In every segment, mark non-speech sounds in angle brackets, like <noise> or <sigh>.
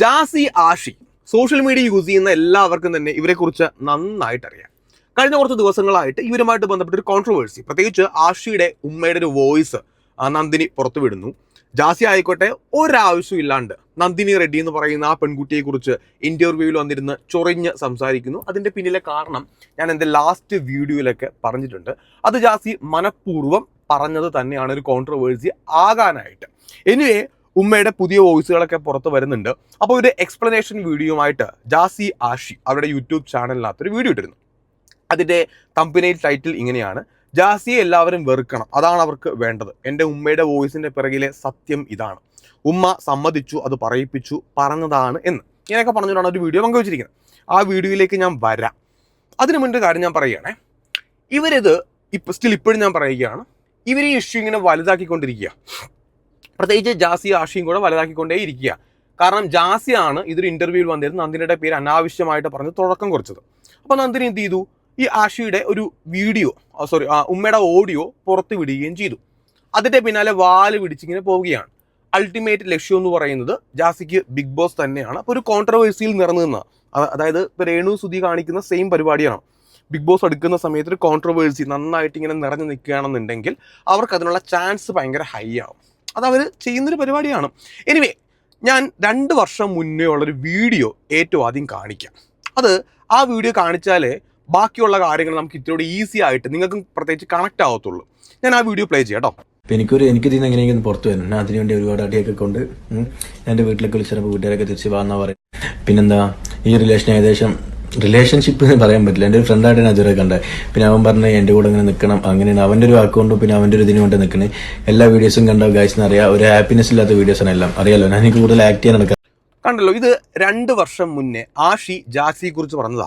Jassi Ashi social media use ചെയ്യുന്ന എല്ലാവർക്കും തന്നെ ഇവരെക്കുറിച്ച് നന്നായിട്ട് അറിയാം കഴിഞ്ഞ കുറച്ച് ദിവസങ്ങളായിട്ട് ഇവരുമായിട്ട് ബന്ധപ്പെട്ട ഒരു കോൺട്രവേഴ്സി പ്രത്യേകിച്ച് ആഷിയുടെ ഉമ്മയുടെ ഒരു വോയിസ് നന്ദിനി പുറത്തുവിടുന്നു. ജാസി ആയിക്കോട്ടെ ഒരാവശ്യം ഇല്ലാണ്ട് നന്ദിനി റെഡ്ഡി എന്ന് പറയുന്ന ആ പെൺകുട്ടിയെക്കുറിച്ച് ഇന്റർവ്യൂവിൽ വന്നിരുന്ന് ചൊറിഞ്ഞ് സംസാരിക്കുന്നു. അതിന്റെ പിന്നിലെ കാരണം ഞാൻ എന്റെ ലാസ്റ്റ് വീഡിയോയിലൊക്കെ പറഞ്ഞിട്ടുണ്ട്. അത് ജാസി മനഃപൂർവം പറഞ്ഞത് തന്നെയാണ് ഒരു കോൺട്രവേഴ്സി ആകാനായിട്ട്. എനിവേ ഉമ്മയുടെ പുതിയ വോയിസുകളൊക്കെ പുറത്ത് വരുന്നുണ്ട്. അപ്പോൾ ഒരു എക്സ്പ്ലനേഷൻ വീഡിയോയുമായിട്ട് ജാസി ആഷി അവരുടെ യൂട്യൂബ് ചാനലിനകത്തൊരു വീഡിയോ ഇട്ടിരുന്നു. അതിന്റെ തമ്പനയിൽ ടൈറ്റിൽ ഇങ്ങനെയാണ് ജാസിയെ എല്ലാവരും വെറുക്കണം. അതാണ് അവർക്ക് വേണ്ടത്. എന്റെ ഉമ്മയുടെ വോയിസിന്റെ പിറകിലെ സത്യം ഇതാണ്. ഉമ്മ സമ്മതിച്ചു അത് പറയിപ്പിച്ചു പറഞ്ഞതാണ് എന്ന്. ഇങ്ങനെയൊക്കെ പറഞ്ഞുകൊണ്ടാണ് ഒരു വീഡിയോ പങ്കുവച്ചിരിക്കുന്നത്. ആ വീഡിയോയിലേക്ക് ഞാൻ വരാം. അതിനു ഒരു കാര്യം ഞാൻ പറയുകയാണേ. ഇവരിത് ഇപ്പം സ്റ്റിൽ ഇപ്പോഴും ഞാൻ പറയുകയാണ്. ഇവർ ഈ ഇഷ്യൂ ഇങ്ങനെ വലുതാക്കിക്കൊണ്ടിരിക്കുക. പ്രത്യേകിച്ച് ജാസി ആഷിയും കൂടെ വലുതാക്കിക്കൊണ്ടേ ഇരിക്കുക. കാരണം ജാസിയാണ് ഇതൊരു ഇന്റർവ്യൂവിൽ വന്നിരുന്ന നന്ദിനിയുടെ പേര് അനാവശ്യമായിട്ട് പറഞ്ഞ് തുടക്കം കുറിച്ചത്. അപ്പോൾ നന്ദിനി എന്ത് ചെയ്തു? ഈ ആഷിയുടെ ഒരു വീഡിയോ സോറി ഉമ്മയുടെ ഓഡിയോ പുറത്ത് വിടുകയും ചെയ്തു. അതിന്റെ പിന്നാലെ വാൽ പിടിച്ചിങ്ങനെ പോവുകയാണ്. അൾട്ടിമേറ്റ് ലക്ഷ്യം എന്ന് പറയുന്നത് ജാസിക്ക് ബിഗ് ബോസ് തന്നെയാണ്. അപ്പോൾ ഒരു കോൺട്രവേഴ്സിയിൽ നിറഞ്ഞു നിന്ന അതായത് ഇപ്പോൾ രേണു സുധി കാണിക്കുന്ന സെയിം പരിപാടിയാണ്. ബിഗ് ബോസ് എടുക്കുന്ന സമയത്ത് ഒരു കോൺട്രവേഴ്സി നന്നായിട്ട് ഇങ്ങനെ നിറഞ്ഞു നിൽക്കുകയാണെന്നുണ്ടെങ്കിൽ അവർക്ക് അതിനുള്ള ചാൻസ് ഭയങ്കര ഹൈ ആവും. അത് അവർ ചെയ്യുന്നൊരു പരിപാടിയാണ്. എനിവേ ഞാൻ രണ്ട് വർഷം മുന്നേ ഉള്ളൊരു വീഡിയോ ഏറ്റവും ആദ്യം കാണിക്കാം. അത് ആ വീഡിയോ കാണിച്ചാൽ ബാക്കിയുള്ള കാര്യങ്ങൾ നമുക്ക് ഇത്തിരി ഈസി ആയിട്ട് നിങ്ങൾക്കും പ്രത്യേകിച്ച് കണക്ട് ആവത്തുള്ളൂ. ഞാൻ ആ വീഡിയോ പ്ലേ ചെയ്യാം കേട്ടോ. അപ്പം എനിക്കൊരു എനിക്ക് ഇതിന് എങ്ങനെയെങ്കിലും പുറത്തു വരണം. ഞാൻ അതിനുവേണ്ടി ഒരുപാട് അടിയൊക്കെ കൊണ്ട് എന്റെ വീട്ടിലൊക്കെ വിളിച്ചപ്പോൾ വീട്ടുകാരൊക്കെ തിരിച്ച് വന്നാൽ പറയും. പിന്നെന്താ ഈ റിലേഷൻ ഏകദേശം റിലേഷൻഷിപ്പ് എന്ന് പറയാൻ പറ്റില്ല. എന്റെ ഒരു ഫ്രണ്ടായിട്ട് അതുവരെ കണ്ടത് പിന്നെ അവൻ പറഞ്ഞ് എന്റെ കൂടെ ഇങ്ങനെ നിൽക്കണം അങ്ങനെയാണ്. അവന്റെ ഒരു അക്കൗണ്ടും പിന്നെ അവന്റെ ഒരു ഇതിനു കൊണ്ട് നിൽക്കണേ എല്ലാ വീഡിയോസും കണ്ട ഗൈസ് അറിയാം. ഒരു ഹാപ്പിനെസ് ഇല്ലാത്ത വീഡിയോസാണ് എല്ലാം. അറിയാലോ? ഞാൻ എനിക്ക് കൂടുതൽ ആക്ട് ചെയ്യാൻ നടക്കാം കണ്ടല്ലോ ഇത് രണ്ട് വർഷം മുന്നേ ആഷി ജാസിയെ കുറിച്ച് പറഞ്ഞതാ.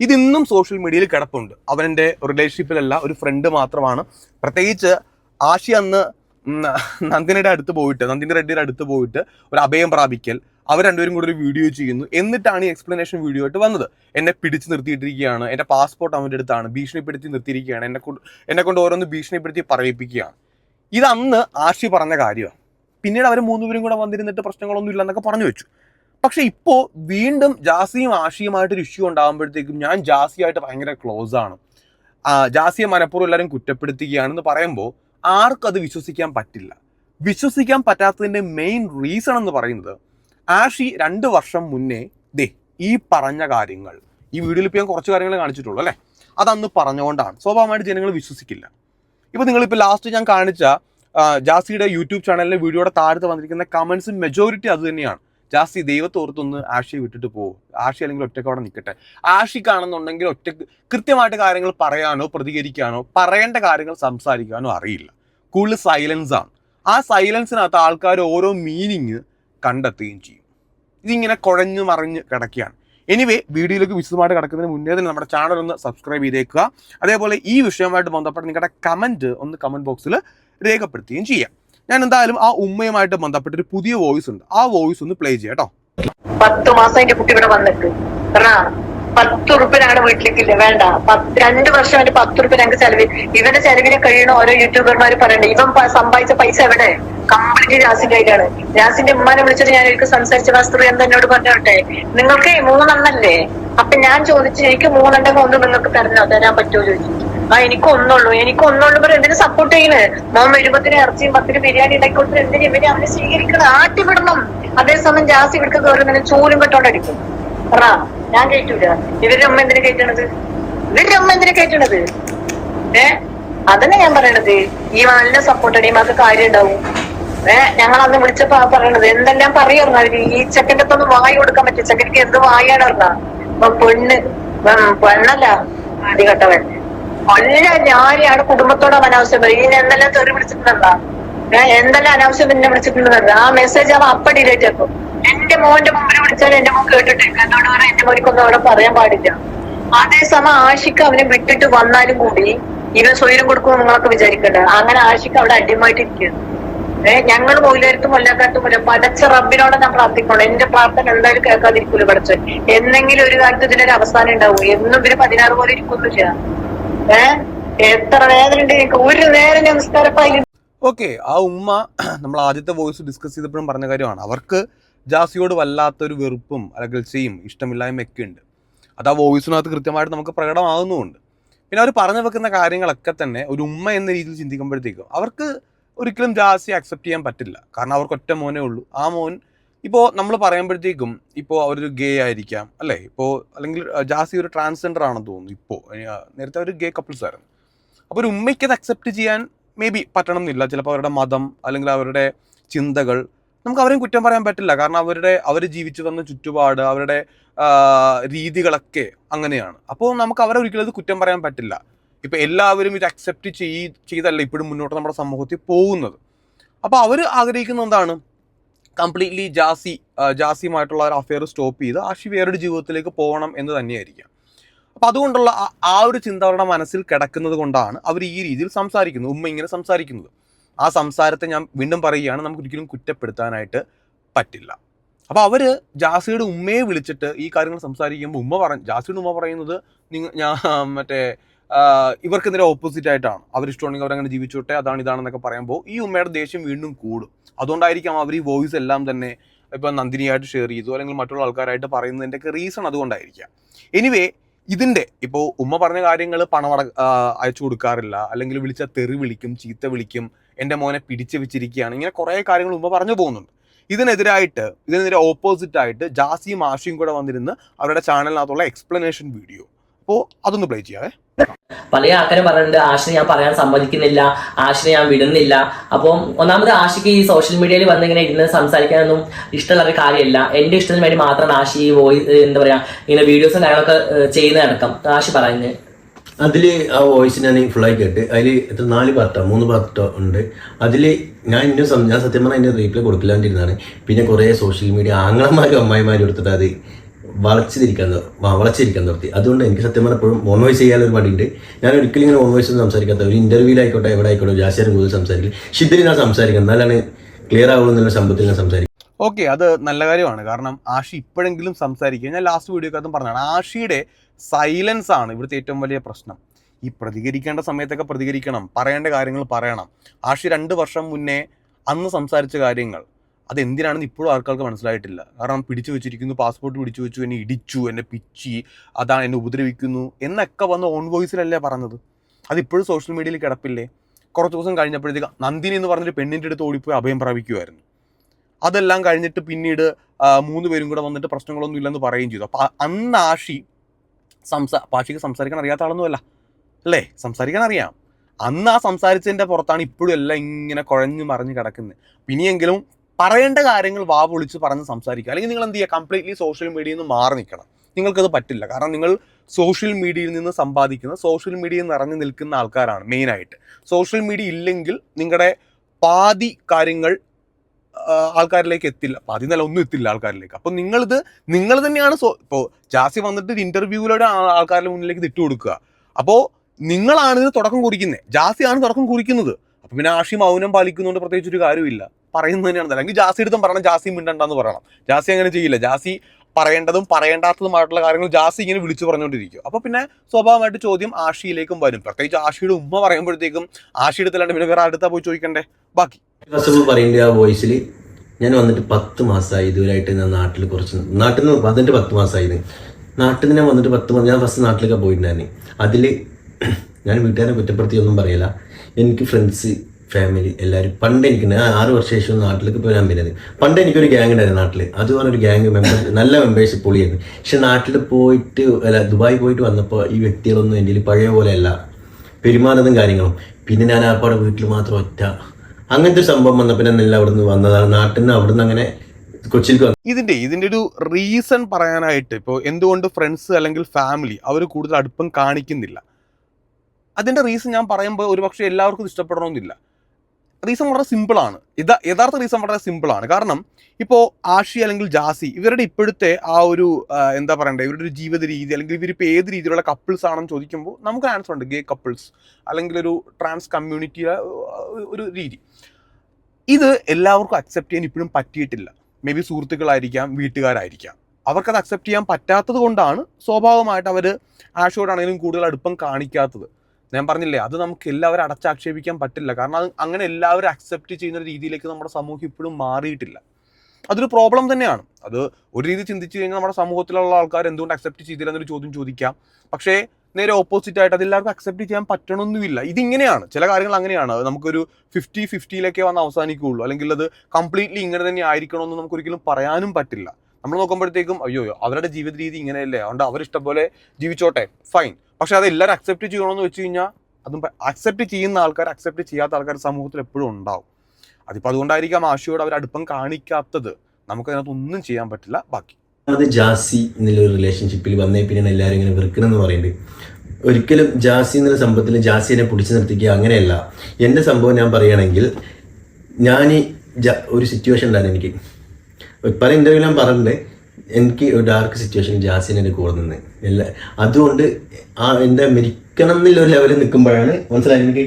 ഇതിന്നും സോഷ്യൽ മീഡിയയിൽ കിടപ്പുണ്ട്. അവന്റെ റിലേഷൻഷിപ്പിലല്ല ഒരു ഫ്രണ്ട് മാത്രമാണ്. പ്രത്യേകിച്ച് ആഷി അന്ന് നന്ദിനിയുടെ അടുത്ത് പോയിട്ട് നന്ദിനി റെഡ്ഡിയുടെ അടുത്ത് പോയിട്ട് ഒരു അഭയം പ്രാപിക്കൽ. അവർ രണ്ടുപേരും കൂടി ഒരു വീഡിയോ ചെയ്യുന്നു. എന്നിട്ടാണ് ഈ എക്സ്പ്ലനേഷൻ വീഡിയോ ആയിട്ട് വന്നത്. എന്നെ പിടിച്ച് നിർത്തിയിട്ടിരിക്കുകയാണ്. എന്റെ പാസ്പോർട്ട് അവന്റെ അടുത്താണ്. ഭീഷണിപ്പെടുത്തി നിർത്തിയിരിക്കുകയാണ്. എന്നെ കൊണ്ട് എന്നെ കൊണ്ട് ഓരോന്ന് ഭീഷണിപ്പെടുത്തി പറയിപ്പിക്കുകയാണ്. ഇത് അന്ന് ആഷി പറഞ്ഞ കാര്യമാണ്. പിന്നീട് അവർ മൂന്നുപേരും കൂടെ വന്നിരുന്നിട്ട് പ്രശ്നങ്ങളൊന്നും ഇല്ലെന്നൊക്കെ പറഞ്ഞു വെച്ചു. പക്ഷെ ഇപ്പോൾ വീണ്ടും ജാസിയും ആഷിയുമായിട്ട് ഒരു ഇഷ്യൂ ഉണ്ടാകുമ്പോഴത്തേക്കും ഞാൻ ജാസിയായിട്ട് ഭയങ്കര ക്ലോസ് ആണ്. ജാസിയെ മനഃപൂർവം എല്ലാവരും കുറ്റപ്പെടുത്തുകയാണെന്ന് പറയുമ്പോൾ ആർക്കും അത് വിശ്വസിക്കാൻ പറ്റില്ല. വിശ്വസിക്കാൻ പറ്റാത്തതിന്റെ മെയിൻ റീസൺ എന്ന് പറയുന്നത് ആഷി രണ്ട് വർഷം മുന്നേ ദേ ഈ പറഞ്ഞ കാര്യങ്ങൾ ഈ വീഡിയോയിൽ ഇപ്പോൾ ഞാൻ കുറച്ച് കാര്യങ്ങൾ കാണിച്ചിട്ടുള്ളൂ അല്ലേ? അതന്ന് പറഞ്ഞുകൊണ്ടാണ്. സ്വാഭാവികമായിട്ട് ജനങ്ങൾ വിശ്വസിക്കില്ല. ഇപ്പോൾ നിങ്ങളിപ്പോൾ ലാസ്റ്റ് ഞാൻ കാണിച്ച ജാസിയുടെ യൂട്യൂബ് ചാനലിലെ വീഡിയോയുടെ താഴത്ത് വന്നിരിക്കുന്ന കമൻസ് മെജോറിറ്റി അത് തന്നെയാണ്. ജാസി ദൈവത്തോർത്തൊന്ന് ആഷിയെ വിട്ടിട്ട് പോകും ആഷി അല്ലെങ്കിൽ ഒറ്റയ്ക്ക് അവിടെ നിൽക്കട്ടെ ആഷിക്കാണെന്നുണ്ടെങ്കിൽ ഒറ്റയ്ക്ക് കൃത്യമായിട്ട് കാര്യങ്ങൾ പറയാനോ പ്രതികരിക്കാനോ പറയേണ്ട കാര്യങ്ങൾ സംസാരിക്കാനോ അറിയില്ല. കൂടുതൽ സൈലൻസ് ആണ്. ആ സൈലൻസിനകത്ത് ആൾക്കാർ ഓരോ മീനിങ് കണ്ടെത്തുകയും ചെയ്യും. ഇതിങ്ങനെ കുഴഞ്ഞു മറിഞ്ഞ് കിടക്കുകയാണ്. എനിവേ വീഡിയോയിലേക്ക് വിശദമായിട്ട് കിടക്കുന്നതിന് മുന്നേ തന്നെ നമ്മുടെ ചാനൽ ഒന്ന് സബ്സ്ക്രൈബ് ചെയ്തേക്കുക. അതേപോലെ ഈ വിഷയവുമായിട്ട് ബന്ധപ്പെട്ട് നിങ്ങളുടെ കമന്റ് ഒന്ന് കമന്റ് ബോക്സിൽ രേഖപ്പെടുത്തുകയും ചെയ്യാം. ഞാൻ എന്തായാലും ആ ഉമ്മയുമായിട്ട് ബന്ധപ്പെട്ട ഒരു പുതിയ വോയിസ് ഉണ്ട്. ആ വോയിസ് ഒന്ന് പ്ലേ ചെയ്യാം കേട്ടോ പത്ത് മാസം എന്റെ കുട്ടി ഇവിടെ വന്നിട്ട്. പത്ത് ഉറുപ്പിനാണ് വീട്ടിലേക്കില്ല? വേണ്ട. പത്ത് രണ്ട് വർഷം എന്റെ പത്ത് ഉറുപ്പിന് ഞങ്ങൾക്ക് ചെലവ്. ഇവന്റെ ചെലവിനെ കഴിയണ ഓരോ യൂട്യൂബർമാര് പറയണ്ടേ. ഇവൻ സമ്പാദിച്ച പൈസ എവിടെ? കംപ്ലീറ്റ് ജാസിന്റെ കയ്യിലാണ്. ജാസിന്റെ ഉമ്മാനെ വിളിച്ചിട്ട് ഞാൻ എനിക്ക് സംസാരിച്ച വസ്തു എന്താ എന്നോട് പറഞ്ഞോട്ടെ നിങ്ങൾക്ക് മൂന്നെണ്ണല്ലേ? അപ്പൊ ഞാൻ ചോദിച്ചു എനിക്ക് മൂന്നെണ്ണം ഒന്ന് നിങ്ങൾക്ക് തരണോ തരാൻ പറ്റുമോ ചോദിച്ചു. ആ എനിക്ക് ഒന്നുള്ളൂ എനിക്ക് ഒന്നുള്ളൂ ഇവർ എന്തിനു സപ്പോർട്ട് ചെയ്യുന്നത് മോൻ വരുമ്പത്തിന് ഇറച്ചിയും പത്തിന് ബിരിയാണി ഉണ്ടാക്കി കൊടുത്തിട്ട് എന്തിനു ഇവരെ അവനെ സ്വീകരിക്കണം? ആട്ടിവിടണം അതേസമയം ജാസ് ഇവിടുത്തെ ഇങ്ങനെ ചൂലും കെട്ടോണ്ടടിക്കും പറ ഞാൻ കേട്ടൂല ഇവരുടെ അമ്മ എന്തിനു കയറ്റണത്? ഇവരുടെ അമ്മ എന്തിനു കയറ്റണത്? ഏ? അതന്നെ ഞാൻ പറയണത്. ഈ നല്ല സപ്പോർട്ട് അടിയും അത് കാര്യം ഉണ്ടാവും. ഏഹ് ഞങ്ങൾ അന്ന് വിളിച്ചപ്പോ പറയണത് എന്തെല്ലാം പറയുന്നു അവർ? ഈ ചെക്കന്റെ അടുത്തൊന്നും വായി കൊടുക്കാൻ പറ്റും ചെക്കനിക്ക് എന്ത് വായാണ് പറഞ്ഞ? പെണ്ണ് പെണ്ണല്ല അടികട്ടവൻ കൊല്ല ഞാനെയാണ് കുടുംബത്തോടെ അനാവശ്യം പറയും. ഇനി എന്തെല്ലാം തെറി വിളിച്ചിട്ടുണ്ടല്ല ഞാൻ എന്തെല്ലാം അനാവശ്യം നിന്നെ വിളിച്ചിട്ടുണ്ടെന്ന്? ആ മെസ്സേജ് അവൻ അപ്പ ഡിലേറ്റ് ആക്കും. എന്റെ മോന്റെ മുമ്പിൽ വിളിച്ചാൽ എന്റെ മോൻ കേട്ടിട്ട് എന്നോട് പറയാൻ എന്റെ മോനിക്കൊന്നും അവിടെ പറയാൻ പാടില്ല. അതേസമയം ആഷിക്ക് അവനെ വിട്ടിട്ട് വന്നാലും കൂടി ഇവൻ സ്വയം കൊടുക്കുമെന്ന് നിങ്ങളൊക്കെ വിചാരിക്കണ്ട. അങ്ങനെ ആഷിക്ക് അവിടെ അടിമായിട്ട് ഇരിക്കുന്നു ഏഹ് ഞങ്ങൾ മൊയിലേർത്തും കൊല്ലാക്കാട്ടും പോലും പടച്ച റബ്ബിനോടെ ഞാൻ പ്രാർത്ഥിക്കണം എന്റെ പ്രാർത്ഥന എന്തായാലും കേൾക്കാതിരിക്കൂല പടച്ച എന്തെങ്കിലും ഒരു കാലത്ത് ഇതിനൊരു അവസാനം ഉണ്ടാവും. എന്നും ഇവർ പതിനാറ് പോലെ ഇരിക്കൊന്നുമില്ല. എത്ര ഒരു നേരം നമസ്കാരപ്പായി ഓക്കെ ആ ഉമ്മ <clears throat> നമ്മൾ ആദ്യത്തെ വോയിസ് ഡിസ്കസ് ചെയ്തപ്പോഴും പറഞ്ഞ കാര്യമാണ്. അവർക്ക് ജാസിയോട് വല്ലാത്തൊരു വെറുപ്പും അകൽച്ചയും ഇഷ്ടമില്ലായ്മയൊക്കെ ഉണ്ട്. അത് ആ വോയിസിനകത്ത് കൃത്യമായിട്ട് നമുക്ക് പ്രകടമാകുന്നുമുണ്ട്. പിന്നെ അവർ പറഞ്ഞു വെക്കുന്ന കാര്യങ്ങളൊക്കെ തന്നെ ഒരു ഉമ്മ എന്ന രീതിയിൽ ചിന്തിക്കുമ്പോഴത്തേക്കും അവർക്ക് ഒരിക്കലും ജാസി അക്സെപ്റ്റ് ചെയ്യാൻ പറ്റില്ല. കാരണം അവർക്ക് ഒറ്റ മോനേ ഉള്ളൂ. ആ മോൻ ഇപ്പോൾ നമ്മൾ പറയുമ്പോഴത്തേക്കും ഇപ്പോൾ അവരൊരു ഗേ ആയിരിക്കാം അല്ലേ? ഇപ്പോൾ അല്ലെങ്കിൽ ജാസി ഒരു ട്രാൻസ്ജെൻഡർ ആണെന്ന് തോന്നുന്നു ഇപ്പോൾ നേരത്തെ അവർ ഗേ കപ്പിൾസ് ആയിരുന്നു. അപ്പോൾ ഒരു ഉമ്മയ്ക്ക് അത് അക്സെപ്റ്റ് ചെയ്യാൻ മേ ബി പറ്റണം എന്നില്ല ചിലപ്പോൾ അവരുടെ മതം അല്ലെങ്കിൽ അവരുടെ ചിന്തകൾ നമുക്ക് അവരെയും കുറ്റം പറയാൻ പറ്റില്ല. കാരണം അവരുടെ അവർ ജീവിച്ചു വന്ന ചുറ്റുപാട് അവരുടെ രീതികളൊക്കെ അങ്ങനെയാണ്. അപ്പോൾ നമുക്ക് അവരെ ഒരിക്കലും അത് കുറ്റം പറയാൻ പറ്റില്ല. ഇപ്പം എല്ലാവരും ഇത് അക്സെപ്റ്റ് ചെയ് ചെയ്തല്ല ഇപ്പോഴും മുന്നോട്ട് നമ്മുടെ സമൂഹത്തിൽ പോകുന്നത്. അപ്പോൾ അവർ ആഗ്രഹിക്കുന്നത് എന്താണ്? കംപ്ലീറ്റ്ലി ജാസി ജാസിയുമായിട്ടുള്ള ഒരു അഫെയർ സ്റ്റോപ്പ് ചെയ്ത് ആഷി വേറൊരു ജീവിതത്തിലേക്ക് പോകണം എന്ന് തന്നെയായിരിക്കാം. അപ്പം അതുകൊണ്ടുള്ള ആ ഒരു ചിന്ത അവരുടെ മനസ്സിൽ കിടക്കുന്നത് കൊണ്ടാണ് അവർ ഈ രീതിയിൽ സംസാരിക്കുന്നത് ഉമ്മ ഇങ്ങനെ സംസാരിക്കുന്നത്. ആ സംസാരത്തെ ഞാൻ വീണ്ടും പറയുകയാണ് നമുക്ക് ഒരിക്കലും കുറ്റപ്പെടുത്താനായിട്ട് പറ്റില്ല. അപ്പോൾ അവർ ജാസിയുടെ ഉമ്മയെ വിളിച്ചിട്ട് ഈ കാര്യങ്ങൾ സംസാരിക്കുമ്പോൾ ഉമ്മ പറ ജാസിയുടെ ഉമ്മ പറയുന്നത് നിങ്ങൾ ഞാൻ മറ്റേ ആഹ് ഇവർക്കെതിരെ ഓപ്പോസിറ്റ് ആയിട്ടാണ്. അവരിഷ്ടമുണ്ടെങ്കിൽ അവരങ്ങനെ ജീവിച്ചോട്ടെ അതാണ് ഇതാണെന്നൊക്കെ പറയുമ്പോൾ ഈ ഉമ്മയുടെ ദേഷ്യം വീണ്ടും കൂടും. അതുകൊണ്ടായിരിക്കാം അവർ ഈ വോയിസ് എല്ലാം തന്നെ ഇപ്പം നന്ദിനിയായിട്ട് ഷെയർ ചെയ്തു അല്ലെങ്കിൽ മറ്റുള്ള ആൾക്കാരായിട്ട് പറയുന്നതിന്റെയൊക്കെ റീസൺ അതുകൊണ്ടായിരിക്കാം. എനിവേ ഇതിന്റെ ഇപ്പോൾ ഉമ്മ പറഞ്ഞ കാര്യങ്ങൾ പണമട അയച്ചു കൊടുക്കാറില്ല അല്ലെങ്കിൽ വിളിച്ച തെറി വിളിക്കും ചീത്ത വിളിക്കും എന്റെ മോനെ പിടിച്ചു വെച്ചിരിക്കുകയാണ് ഇങ്ങനെ കുറേ കാര്യങ്ങൾ ഉമ്മ പറഞ്ഞു പോകുന്നുണ്ട്. ഇതിനെതിരായിട്ട് ഇതിനെതിരെ ഓപ്പോസിറ്റ് ആയിട്ട് ജാസിയും ആഷിയും കൂടെ വന്നിരുന്ന് അവരുടെ ചാനലിനകത്തുള്ള എക്സ്പ്ലനേഷൻ വീഡിയോ അപ്പോൾ അതൊന്ന് പ്ലേ ചെയ്യാവേ. പല ആൾക്കാരും പറഞ്ഞിട്ടുണ്ട് ആഷിനെ ഞാൻ പറയാൻ സമ്മതിക്കുന്നില്ല ആഷിനെ ഞാൻ വിടുന്നില്ല. അപ്പം ഒന്നാമത് ആഷിക്ക് ഈ സോഷ്യൽ മീഡിയയിൽ വന്ന് ഇങ്ങനെ ഇരുന്ന് സംസാരിക്കാനൊന്നും ഇഷ്ടമുള്ള ഒരു കാര്യമല്ല. എന്റെ ഇഷ്ടത്തിന് വേണ്ടി മാത്രമാണ് ആഷി ഈ വോയിസ് എന്താ പറയാ ഇങ്ങനെ വീഡിയോസും കാര്യങ്ങളൊക്കെ ചെയ്യുന്ന ചെയ്യുന്നതടക്കം. ആഷി പറയുന്നത് അതിൽ ആ വോയിസ് ഞാൻ ആയി കേട്ട് അതിൽ എത്ര നാല് പാർട്ടോ മൂന്ന് പാർട്ടോ ഉണ്ട്. അതിൽ ഞാൻ ഇന്നും ഞാൻ സത്യം പറഞ്ഞാൽ അതിന്റെ റീപ്ലൈ കൊടുക്കില്ലാണ്ടിരുന്നാണ് പിന്നെ കുറേ സോഷ്യൽ മീഡിയ ആങ്ങളമാരും അമ്മായിമാരും എടുത്തിട്ട് അത് വളച്ചിരിക്കാൻ വളച്ചിരിക്കാൻ നിർത്തി. അതുകൊണ്ട് എനിക്ക് സത്യം പറഞ്ഞാൽ എപ്പോഴും ഓൺ വോയിസ് ചെയ്യാൻ ഒരു പടിയുണ്ട് ഞാൻ ഒരിക്കലും ഇങ്ങനെ ഓൺ വോയിസ് ഒന്നും സംസാരിക്കാത്ത ഒരു ഇന്റർവ്യൂലായിക്കോട്ടെ എവിടെ ആയിക്കോട്ടെ ജാസ്യാരും കൂടുതൽ സംസാരിക്കും ഇതിൽ ഞാൻ സംസാരിക്കാം. എന്നാലാണ് ക്ലിയർ ആവുമെന്നുള്ള സംഭവത്തിൽ ഞാൻ സംസാരിക്കും. ഓക്കെ അത് നല്ല കാര്യമാണ്. കാരണം ആഷി ഇപ്പോഴെങ്കിലും സംസാരിക്കുക. ഞാൻ ലാസ്റ്റ് വീഡിയോക്കകത്തും പറഞ്ഞതാണ് ആഷിയുടെ സൈലൻസ് ആണ് ഇവിടുത്തെ ഏറ്റവും വലിയ പ്രശ്നം. ഈ പ്രതികരിക്കേണ്ട സമയത്തൊക്കെ പ്രതികരിക്കണം പറയേണ്ട കാര്യങ്ങൾ പറയണം. ആഷി രണ്ട് വർഷം മുന്നേ അന്ന് സംസാരിച്ച കാര്യങ്ങൾ അത് എന്തിനാണെന്ന് ഇപ്പോഴും ആൾക്കാർക്ക് മനസ്സിലായിട്ടില്ല. കാരണം പിടിച്ചു വെച്ചിരിക്കുന്നു പാസ്പോർട്ട് പിടിച്ചു വെച്ചു എന്നെ ഇടിച്ചു എന്നെ പിച്ചി അതാണ് എന്നെ ഉപദ്രവിക്കുന്നു എന്നൊക്കെ വന്ന് ഓൺ വോയിസിലല്ലേ പറഞ്ഞത്. അതിപ്പോഴും സോഷ്യൽ മീഡിയയിൽ കിടപ്പില്ലേ? കുറച്ച് ദിവസം കഴിഞ്ഞപ്പോഴത്തേക്ക് നന്ദിനി എന്ന് പറഞ്ഞൊരു പെണ്ണിന്റെ അടുത്ത് ഓടിപ്പോയി അഭയം പ്രാപിക്കുമായിരുന്നു അതെല്ലാം കഴിഞ്ഞിട്ട് പിന്നീട് മൂന്ന് പേരും കൂടെ വന്നിട്ട് പ്രശ്നങ്ങളൊന്നും ഇല്ലെന്ന് പറയുകയും ചെയ്തു. അപ്പോൾ അന്ന് ആഷി സംസാ പാഷിക്ക് സംസാരിക്കാൻ അറിയാത്ത ആളൊന്നുമല്ല അല്ലേ. സംസാരിക്കാൻ അറിയാം. അന്ന് ആ സംസാരിച്ചതിന്റെ പുറത്താണ് ഇപ്പോഴും എല്ലാം ഇങ്ങനെ കുഴഞ്ഞു മറിഞ്ഞ് കിടക്കുന്നത്. പിന്നെയെങ്കിലും പറയേണ്ട കാര്യങ്ങൾ വാ പൊളിച്ച് പറഞ്ഞ് സംസാരിക്കുക. അല്ലെങ്കിൽ നിങ്ങൾ എന്ത് ചെയ്യുക? കംപ്ലീറ്റ്ലി സോഷ്യൽ മീഡിയയിൽ നിന്ന് മാറി നിൽക്കണം. നിങ്ങൾക്കത് പറ്റില്ല. കാരണം നിങ്ങൾ സോഷ്യൽ മീഡിയയിൽ നിന്ന് സമ്പാദിക്കുന്ന സോഷ്യൽ മീഡിയയിൽ നിറഞ്ഞു നിൽക്കുന്ന ആൾക്കാരാണ് മെയിനായിട്ട് സോഷ്യൽ മീഡിയ ഇല്ലെങ്കിൽ നിങ്ങളുടെ പാതി കാര്യങ്ങൾ ആൾക്കാരിലേക്ക് എത്തില്ല. പാതി നില ഒന്നും എത്തില്ല ആൾക്കാരിലേക്ക്. അപ്പം നിങ്ങളിത് നിങ്ങൾ തന്നെയാണ് സോ ഇപ്പോൾ ജാസി വന്നിട്ട് ഒരു ഇന്റർവ്യൂവിലൂടെ ആൾക്കാരുടെ മുന്നിലേക്ക് ഇട്ട് കൊടുക്കുക. അപ്പോൾ നിങ്ങളാണ് ഇത് തുടക്കം കുറിക്കുന്നത്. ജാസിയാണ് തുടക്കം കുറിക്കുന്നത്. അപ്പം പിന്നെ ആഷി മൗനം പാലിക്കുന്നതുകൊണ്ട് പ്രത്യേകിച്ച് ഒരു കാര്യമില്ല പറയുന്നത് തന്നെയാണ്. അല്ലെങ്കിൽ ജാസി എടുത്തും പറയണം ജാസി മിണ്ടണ്ടെന്ന് പറയണം. ജാസി അങ്ങനെ ചെയ്യില്ല. ജാസി പറയേണ്ടതും പറയേണ്ടാത്തതുമായിട്ടുള്ള കാര്യങ്ങൾ ജാസി ഇങ്ങനെ വിളിച്ചു പറഞ്ഞുകൊണ്ടിരിക്കും. അപ്പോൾ പിന്നെ സ്വാഭാവികമായിട്ട് ചോദ്യം ആഷിയിലേക്കും വരും. പ്രത്യേകിച്ച് ആഷിയുടെ ഉമ്മ പറയുമ്പോഴത്തേക്കും ആഷി എടുത്തല്ലാണ്ട് പിന്നെ വേറെ അടുത്താ പോയി ചോദിക്കണ്ടേ? ബാക്കി. പറയേണ്ട ആ വോയിസിൽ ഞാൻ വന്നിട്ട് പത്ത് മാസമായി ഇതുവരെയായിട്ട് ഞാൻ നാട്ടിൽ കുറച്ച് നാട്ടിൽ നിന്ന് വന്നിട്ട് പത്ത് മാസമായി നാട്ടിൽ നിന്ന് ഞാൻ വന്നിട്ട് പത്ത് മാസം ഞാൻ ഫസ്റ്റ് നാട്ടിലൊക്കെ പോയിട്ടുണ്ടായിരുന്നു. അതിൽ ഞാൻ വീട്ടുകാരെ കുറ്റപ്പെടുത്തി ഒന്നും പറയില്ല. എനിക്ക് ഫ്രണ്ട്സ് ഫാമിലി എല്ലാവരും പണ്ട് എനിക്ക് ഞാൻ ആറ് വർഷം ശേഷം നാട്ടിലേക്ക് ഞാൻ വരുന്നത് പണ്ട് എനിക്കൊരു ഗ്യാങ് ഉണ്ടായിരുന്നു നാട്ടിൽ അത് പറഞ്ഞൊരു ഗ്യാങ് മെമ്പർ നല്ല മെമ്പേഴ്സ് പൊളിയായിരുന്നു പക്ഷെ നാട്ടിൽ പോയിട്ട് അല്ല ദുബായി പോയിട്ട് വന്നപ്പോൾ ഈ വ്യക്തികളൊന്നും എന്റെ പഴയ പോലെയല്ല പെരുമാറുന്നതും കാര്യങ്ങളും. പിന്നെ ഞാൻ ആപ്പാടെ വീട്ടിൽ മാത്രം ഒറ്റ. അങ്ങനത്തെ ഒരു സംഭവം വന്ന പിന്നെ എല്ലാം അവിടെ നിന്ന് വന്നതാണ്. നാട്ടിൽ നിന്ന് അവിടെ നിന്ന് അങ്ങനെ കൊച്ചിയിൽ ഇതിന്റെ ഇതിന്റെ ഒരു റീസൺ പറയാനായിട്ട് ഇപ്പോൾ എന്തുകൊണ്ട് ഫ്രണ്ട്സ് അല്ലെങ്കിൽ ഫാമിലി അവർ കൂടുതൽ അടുപ്പം കാണിക്കുന്നില്ല? അതിന്റെ റീസൺ ഞാൻ പറയുമ്പോൾ ഒരുപക്ഷെ എല്ലാവർക്കും ഇഷ്ടപ്പെടണമെന്നില്ല. റീസൺ വളരെ സിമ്പിളാണ് ഇത് യഥാർത്ഥ റീസൺ വളരെ സിമ്പിളാണ് കാരണം ഇപ്പോൾ ആഷി അല്ലെങ്കിൽ ജാസി ഇവരുടെ ഇപ്പോഴത്തെ ആ ഒരു എന്താ പറയണ്ടേ ഇവരുടെ ഒരു ജീവിത രീതി അല്ലെങ്കിൽ ഇവരിപ്പോൾ ഏത് രീതിയിലുള്ള കപ്പിൾസ് ആണെന്ന് ചോദിക്കുമ്പോൾ നമുക്ക് ആൻസർ ഉണ്ട്. ഗേ കപ്പിൾസ് അല്ലെങ്കിൽ ഒരു ട്രാൻസ് കമ്മ്യൂണിറ്റി ഒരു രീതി. ഇത് എല്ലാവർക്കും അക്സെപ്റ്റ് ചെയ്യാൻ ഇപ്പോഴും പറ്റിയിട്ടില്ല. മേ ബി സുഹൃത്തുക്കളായിരിക്കാം വീട്ടുകാരായിരിക്കാം. അവർക്കത് അക്സെപ്റ്റ് ചെയ്യാൻ പറ്റാത്തത് കൊണ്ടാണ് സ്വാഭാവികമായിട്ട് അവർ ആഷോടാണെങ്കിലും കൂടുതൽ അടുപ്പം കാണിക്കാത്തത്. ഞാൻ പറഞ്ഞില്ലേ അത് നമുക്ക് എല്ലാവരും അടച്ചാക്ഷേപിക്കാൻ പറ്റില്ല. കാരണം അത് അങ്ങനെ എല്ലാവരും അക്സെപ്റ്റ് ചെയ്യുന്ന രീതിയിലേക്ക് നമ്മുടെ സമൂഹം ഇപ്പോഴും മാറിയിട്ടില്ല. അതൊരു പ്രോബ്ലം തന്നെയാണ്. അത് ഒരു രീതി ചിന്തിച്ചു കഴിഞ്ഞാൽ നമ്മുടെ സമൂഹത്തിലുള്ള ആൾക്കാർ എന്തുകൊണ്ട് അക്സെപ്റ്റ് ചെയ്തില്ല എന്നൊരു ചോദ്യം ചോദിക്കാം. പക്ഷേ നേരെ ഓപ്പോസിറ്റ് ആയിട്ട് അത് എല്ലാവർക്കും അക്സെപ്റ്റ് ചെയ്യാൻ പറ്റണമെന്നില്ല ഇതിങ്ങനെയാണ്. ചില കാര്യങ്ങൾ അങ്ങനെയാണ്. നമുക്കൊരു ഫിഫ്റ്റി ഫിഫ്റ്റിയിലൊക്കെ വന്ന് അവസാനിക്കുകയുള്ളൂ. അല്ലെങ്കിൽ അത് കംപ്ലീറ്റ്ലി ഇങ്ങനെ തന്നെ ആയിരിക്കണമെന്ന് നമുക്ക് ഒരിക്കലും പറയാനും പറ്റില്ല. നമ്മൾ നോക്കുമ്പോഴത്തേക്കും അയ്യോ അവരുടെ ജീവിത രീതി ഇങ്ങനെയല്ലേ. അതുകൊണ്ട് അവരിഷ്ടം പോലെ ജീവിച്ചോട്ടെ. ഫൈൻ പക്ഷെ അത് എല്ലാവരും അക്സെപ്റ്റ് ചെയ്യണമെന്ന് വെച്ച് കഴിഞ്ഞാൽ അതും അക്സെപ്റ്റ് ചെയ്യുന്ന ആൾക്കാർ അക്സെപ്റ്റ് ചെയ്യാത്ത ആൾക്കാർ സമൂഹത്തിൽ എപ്പോഴും ഉണ്ടാവും. അതിപ്പോൾ അതുകൊണ്ടായിരിക്കാം ആശയോട് അവർ അടുപ്പം കാണിക്കാത്തത്. നമുക്കതിനകത്ത് ഒന്നും ചെയ്യാൻ പറ്റില്ല. ബാക്കി. അത് ജാസി എന്നുള്ള റിലേഷൻഷിപ്പിൽ വന്നേ പിന്നെ എല്ലാവരും ഇങ്ങനെ വെറുക്കണമെന്ന് പറയുന്നുണ്ട് ഒരിക്കലും ജാസി എന്നുള്ള സംഭവത്തിൽ ജാസിനെ പിടിച്ചു നിർത്തിക്കുക അങ്ങനെയല്ല. എന്റെ സംഭവം ഞാൻ പറയുകയാണെങ്കിൽ ഞാൻ ഒരു സിറ്റുവേഷൻ ഉണ്ടായിരുന്നു എനിക്ക്. പല ഇന്റർവ്യൂ ഞാൻ പറഞ്ഞിട്ടുണ്ട്. എനിക്ക് ഒരു ഡാർക്ക് സിറ്റുവേഷൻ ജാസിന് എന്റെ കൂടെ നിന്ന്. എല്ലാ അതുകൊണ്ട് ആ എന്റെ മരിക്കണം എന്നുള്ള ലെവലിൽ നിൽക്കുമ്പോഴാണ് മനസ്സിലായി എനിക്ക്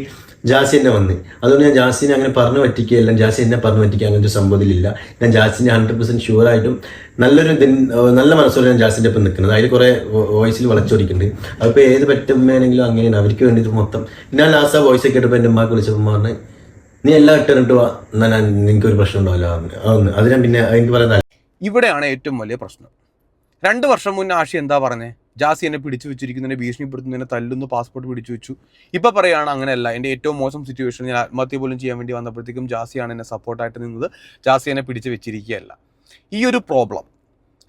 ജാസി എന്നെ വന്ന്. അതുകൊണ്ട് ഞാൻ ജാസിനെ അങ്ങനെ പറഞ്ഞു പറ്റിക്കുകയല്ല. ജാസി എന്നെ പറഞ്ഞു പറ്റിക്കുക അങ്ങനത്തെ സംഭവത്തിലില്ല. ഞാൻ ജാസിനെ ഹൺഡ്രഡ് പെർസെന്റ് ഷുവറായിട്ടും നല്ലൊരു നല്ല മനസ്സോടെ ഞാൻ ജാസിന്റെ ഒപ്പം നിൽക്കുന്നത്. അതിൽ കുറേ വോയിസിൽ വളച്ചൊടിക്കുന്നുണ്ട്. അതിപ്പോൾ ഏത് പറ്റുമ്പോഴാണെങ്കിലും അങ്ങനെയാണ്. അവർക്ക് വേണ്ടിയിട്ട് മൊത്തം ഞാൻ ലാസ്റ്റ് ആ വോയിസ് ഒക്കെ ഇട്ടപ്പോൾ എന്റെ ഉമ്മാക്ക് വിളിച്ചപ്പോൾ പറഞ്ഞ് നീ എല്ലാം ഇട്ടിട്ട് വാ. എന്നാൽ ഒരു പ്രശ്നം ഉണ്ടാവില്ല. അതൊന്ന് അത് ഞാൻ പിന്നെ എനിക്ക് പറയാൻ ഇവിടെയാണ് ഏറ്റവും വലിയ പ്രശ്നം. രണ്ട് വർഷം മുന്നേ ആഷി എന്താ പറഞ്ഞേ? ജാസി എന്നെ പിടിച്ചു വെച്ചിരിക്കുന്നതിനെ ഭീഷണിപ്പെടുത്തുന്നതിനെ തല്ലുന്നു പാസ്പോർട്ട് പിടിച്ചു വെച്ചു. ഇപ്പം പറയുകയാണ് അങ്ങനെയല്ല എന്റെ ഏറ്റവും മോശം സിറ്റുവേഷൻ ഞാൻ ആത്മഹത്യ പോലും ചെയ്യാൻ വേണ്ടി വന്നപ്പോഴത്തേക്കും ജാസിയാണ് എന്നെ സപ്പോർട്ടായിട്ട് നിന്നത്. ജാസി എന്നെ പിടിച്ചു വെച്ചിരിക്കുകയല്ല. ഈ ഒരു പ്രോബ്ലം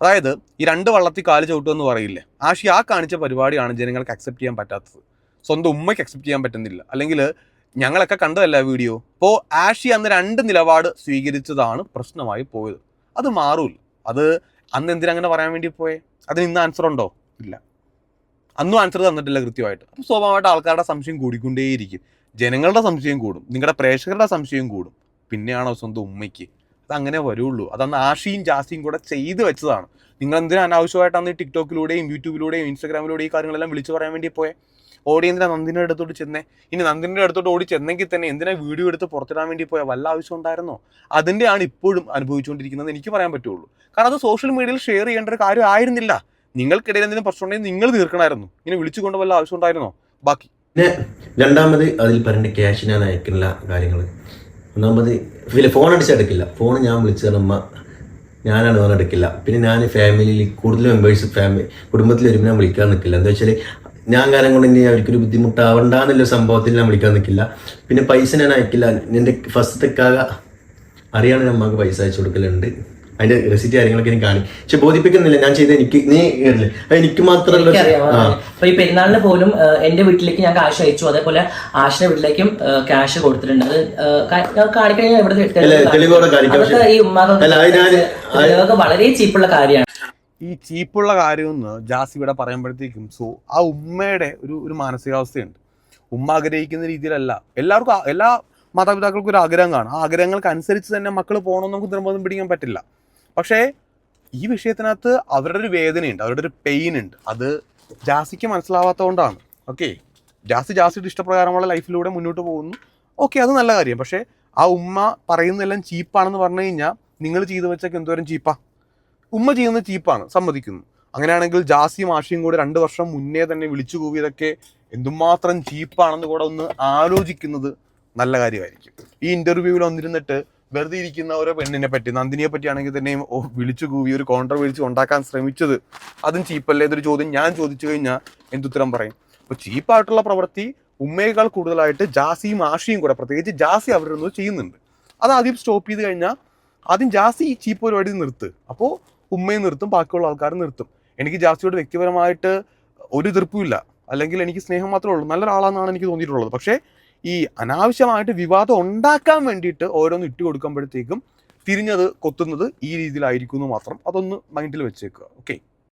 അതായത് ഈ രണ്ട് വള്ളത്തിൽ കാൽ ചവിട്ടുമെന്ന് പറയില്ലേ? ആഷി ആ കാണിച്ച പരിപാടിയാണ് ജനങ്ങൾക്ക് അക്സെപ്റ്റ് ചെയ്യാൻ പറ്റാത്തത്. സ്വന്തം ഉമ്മയ്ക്ക് അക്സെപ്റ്റ് ചെയ്യാൻ പറ്റുന്നില്ല. അല്ലെങ്കിൽ ഞങ്ങളൊക്കെ കണ്ടതല്ല വീഡിയോ അപ്പോൾ ആഷി അന്ന് രണ്ട് നിലപാട് സ്വീകരിച്ചതാണ് പ്രശ്നമായി പോയത്. അത് മാറൂല. അത് അന്ന് എന്തിനാ അങ്ങനെ പറയാൻ വേണ്ടി പോയേ? അതിന് ഇന്ന് ആൻസർ ഉണ്ടോ? ഇല്ല. അന്നും ആൻസർ തന്നിട്ടില്ല കൃത്യമായിട്ട്. അപ്പം സ്വാഭാവികമായിട്ട് ആൾക്കാരുടെ സംശയം കൂടിക്കൊണ്ടേയിരിക്കും. ജനങ്ങളുടെ സംശയം കൂടും. നിങ്ങളുടെ പ്രേക്ഷകരുടെ സംശയം കൂടും. പിന്നെയാണോ സ്വന്തം ഉമ്മയ്ക്ക്? അത് അങ്ങനെ വരുള്ളൂ. അതന്ന് ആഷിയും ജാസിയും കൂടെ ചെയ്തു വെച്ചതാണ്. നിങ്ങൾ എന്തിനാ അനാവശ്യമായിട്ടാണ് ടിക്ടോക്കിലൂടെയും യൂട്യൂബിലൂടെയും ഇൻസ്റ്റാഗ്രാമിലൂടെയും ഈ കാര്യങ്ങളെല്ലാം വിളിച്ചു പറയാൻ വേണ്ടി പോയെ? ഓടി നന്ദിന്റെ അടുത്തോട്ട് ചെന്നേ? ഇനി നന്ദിന്റെ അടുത്തോട്ട് ഓടി ചെന്നെങ്കിൽ തന്നെ എന്തിനാ വീഡിയോ എടുത്ത് പുറത്തിടാൻ വേണ്ടി പോയാൽ വല്ല ആവശ്യം ഉണ്ടായിരുന്നോ? അതിന്റെയാണ് ഇപ്പോഴും അനുഭവിച്ചുകൊണ്ടിരിക്കുന്നത് എനിക്ക് പറയാൻ പറ്റുള്ളൂ. കാരണം അത് സോഷ്യൽ മീഡിയയിൽ ഷെയർ ചെയ്യേണ്ട ഒരു കാര്യം ആയിരുന്നില്ല. നിങ്ങൾക്കിടയിൽ എന്തെങ്കിലും പ്രശ്നം ഉണ്ടെങ്കിൽ നിങ്ങൾ തീർക്കണമായിരുന്നു. ഇനി വിളിച്ചുകൊണ്ട് വല്ല ആവശ്യം ഉണ്ടായിരുന്നോ? ബാക്കി. പിന്നെ രണ്ടാമത് അതിൽ പറഞ്ഞ ക്യാഷ് ഞാൻ അയക്കുന്നില്ല കാര്യങ്ങൾ ഒന്നാമത് പിന്നെ ഫോൺ അടിച്ചെടുക്കില്ല ഫോൺ ഞാൻ വിളിച്ചു അമ്മ ഞാനാണ് ഫോൺ എടുക്കില്ല. പിന്നെ ഞാൻ ഫാമിലിയിൽ കൂടുതൽ മെമ്പേഴ്സ് ഫാമിലി കുടുംബത്തിൽ വരുമ്പോൾ ഞാൻ വിളിക്കാൻ നിൽക്കില്ല. എന്താ വെച്ചാൽ ഞാൻ കാരണം കൊണ്ട് ഇനി അവർക്കൊരു ബുദ്ധിമുട്ടാവണ്ടെന്നുള്ള സംഭവത്തിൽ ഞാൻ വിളിക്കാൻ നിൽക്കില്ല. പിന്നെ പൈസ ഞാൻ അയക്കില്ല. എന്റെ ഫസ്റ്റ് കാക അറിയാണ് നമ്മൾക്ക് പൈസ അയച്ചു കൊടുക്കലുണ്ട്. അതിന്റെ റെസിറ്റ് കാര്യങ്ങളൊക്കെ എനിക്ക് കാണി. പക്ഷെ ബോധിപ്പിക്കുന്നില്ല. ഞാൻ ചെയ്ത എനിക്ക് നീ കേട്ടില്ലേ? എനിക്ക് മാത്രമല്ല അപ്പൊ ഈ പെരുന്നാളിന് പോലും എന്റെ വീട്ടിലേക്ക് ഞാൻ കാശ് അയച്ചു. അതേപോലെ ആഷിന്റെ വീട്ടിലേക്കും ക്യാഷ് കൊടുത്തിട്ടുണ്ട്. അത് കാണിക്കാൻ ഞാൻ ഇവിടെ ഈ അത് വളരെ ചീപ്പുള്ള കാര്യമാണ്. ഈ ചീപ്പുള്ള കാര്യമെന്ന് ജാസ് ഇവിടെ പറയുമ്പോഴത്തേക്കും സോ ആ ഉമ്മയുടെ ഒരു ഒരു മാനസികാവസ്ഥയുണ്ട്. ഉമ്മ ആഗ്രഹിക്കുന്ന രീതിയിലല്ല. എല്ലാവർക്കും എല്ലാ മാതാപിതാക്കൾക്കും ഒരു ആഗ്രഹം കാണും. ആ ആഗ്രഹങ്ങൾക്ക് അനുസരിച്ച് തന്നെ മക്കൾ പോകണമെന്ന് നമുക്ക് നിർബന്ധം പിടിക്കാൻ പറ്റില്ല. പക്ഷേ ഈ വിഷയത്തിനകത്ത് അവരുടെ ഒരു വേദനയുണ്ട്. അവരുടെ ഒരു പെയിൻ ഉണ്ട് അത് ജാസിക്ക് മനസ്സിലാവാത്തതുകൊണ്ടാണ്. ഓക്കെ? ജാസി ജാസിയുടെ ഇഷ്ടപ്രകാരമുള്ള ലൈഫിലൂടെ മുന്നോട്ട് പോകുന്നു. ഓക്കെ അത് നല്ല കാര്യം. പക്ഷേ ആ ഉമ്മ പറയുന്നതെല്ലാം ചീപ്പാണെന്ന് പറഞ്ഞു കഴിഞ്ഞാൽ നിങ്ങൾ ചെയ്തു വെച്ചൊക്കെ എന്തോരം ചീപ്പാ? ഉമ്മ ചെയ്യുന്നത് ചീപ്പാണ് സമ്മതിക്കുന്നു. അങ്ങനെയാണെങ്കിൽ ജാസിയും ആഷിയും കൂടെ രണ്ട് വർഷം മുന്നേ തന്നെ വിളിച്ചു കൂവിയതൊക്കെ എന്തുമാത്രം ചീപ്പാണെന്ന് കൂടെ ഒന്ന് ആലോചിക്കുന്നത് നല്ല കാര്യമായിരിക്കും. ഈ ഇന്റർവ്യൂവിൽ വന്നിരുന്നിട്ട് വെറുതെ ഇരിക്കുന്ന ഓരോ പെണ്ണിനെ പറ്റി നന്ദിനിയെ പറ്റിയാണെങ്കിൽ തന്നെയും ഓ വിളിച്ചു കൂവി ഒരു കോൺട്രവേഴ്സി ഉണ്ടാക്കാൻ ശ്രമിച്ചത് അതും ചീപ്പല്ലേ ഇതൊരു ചോദ്യം ഞാൻ ചോദിച്ചു കഴിഞ്ഞാൽ എന്തുത്തരം പറയും? അപ്പോൾ ചീപ്പായിട്ടുള്ള പ്രവൃത്തി ഉമ്മയേക്കാൾ കൂടുതലായിട്ട് ജാസിയും ആഷിയും കൂടെ പ്രത്യേകിച്ച് ജാസി അവരുടെ ചെയ്യുന്നുണ്ട്. അത് ആദ്യം സ്റ്റോപ്പ് ചെയ്ത് കഴിഞ്ഞാൽ ആദ്യം ജാസി ഈ ചീപ്പ് പരിപാടി നിർത്ത്. അപ്പോൾ ഉമ്മയും നിർത്തും ബാക്കിയുള്ള ആൾക്കാർ നിർത്തും. എനിക്ക് ജാസിയോട് വ്യക്തിപരമായിട്ട് ഒരു എതിർപ്പുമില്ല അല്ലെങ്കിൽ എനിക്ക് സ്നേഹം മാത്രമേ ഉള്ളൂ. നല്ലൊരാളാണെന്നാണ് എനിക്ക് തോന്നിയിട്ടുള്ളത്. പക്ഷേ ഈ അനാവശ്യമായിട്ട് വിവാദം ഉണ്ടാക്കാൻ വേണ്ടിയിട്ട് ഓരോന്ന് ഇട്ട് കൊടുക്കുമ്പോഴത്തേക്കും തിരിഞ്ഞത് കൊത്തുന്നത് ഈ രീതിയിലായിരിക്കും എന്ന് മാത്രം അതൊന്ന് മൈൻഡിൽ വെച്ചേക്കുക. ഓക്കെ?